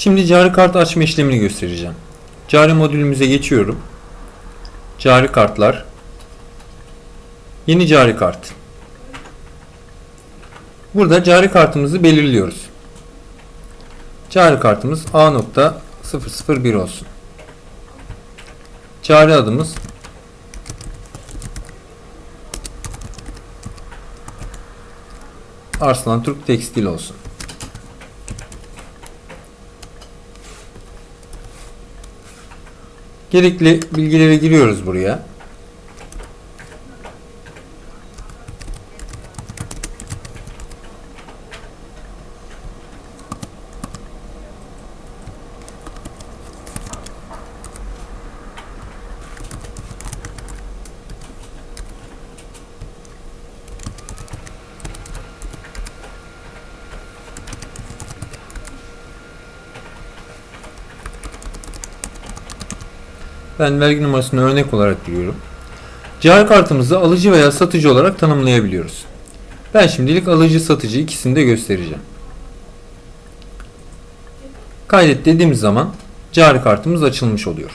Şimdi cari kart açma işlemini göstereceğim. Cari modülümüze geçiyorum. Cari kartlar. Yeni cari kart. Burada cari kartımızı belirliyoruz. Cari kartımız A.001 olsun. Cari adımız Arslan Türk Tekstil olsun. Gerekli bilgileri giriyoruz buraya. Ben vergi numarasını örnek olarak giriyorum. Cari kartımızı alıcı veya satıcı olarak tanımlayabiliyoruz. Ben şimdilik alıcı satıcı ikisini de göstereceğim. Kaydet dediğimiz zaman cari kartımız açılmış oluyor.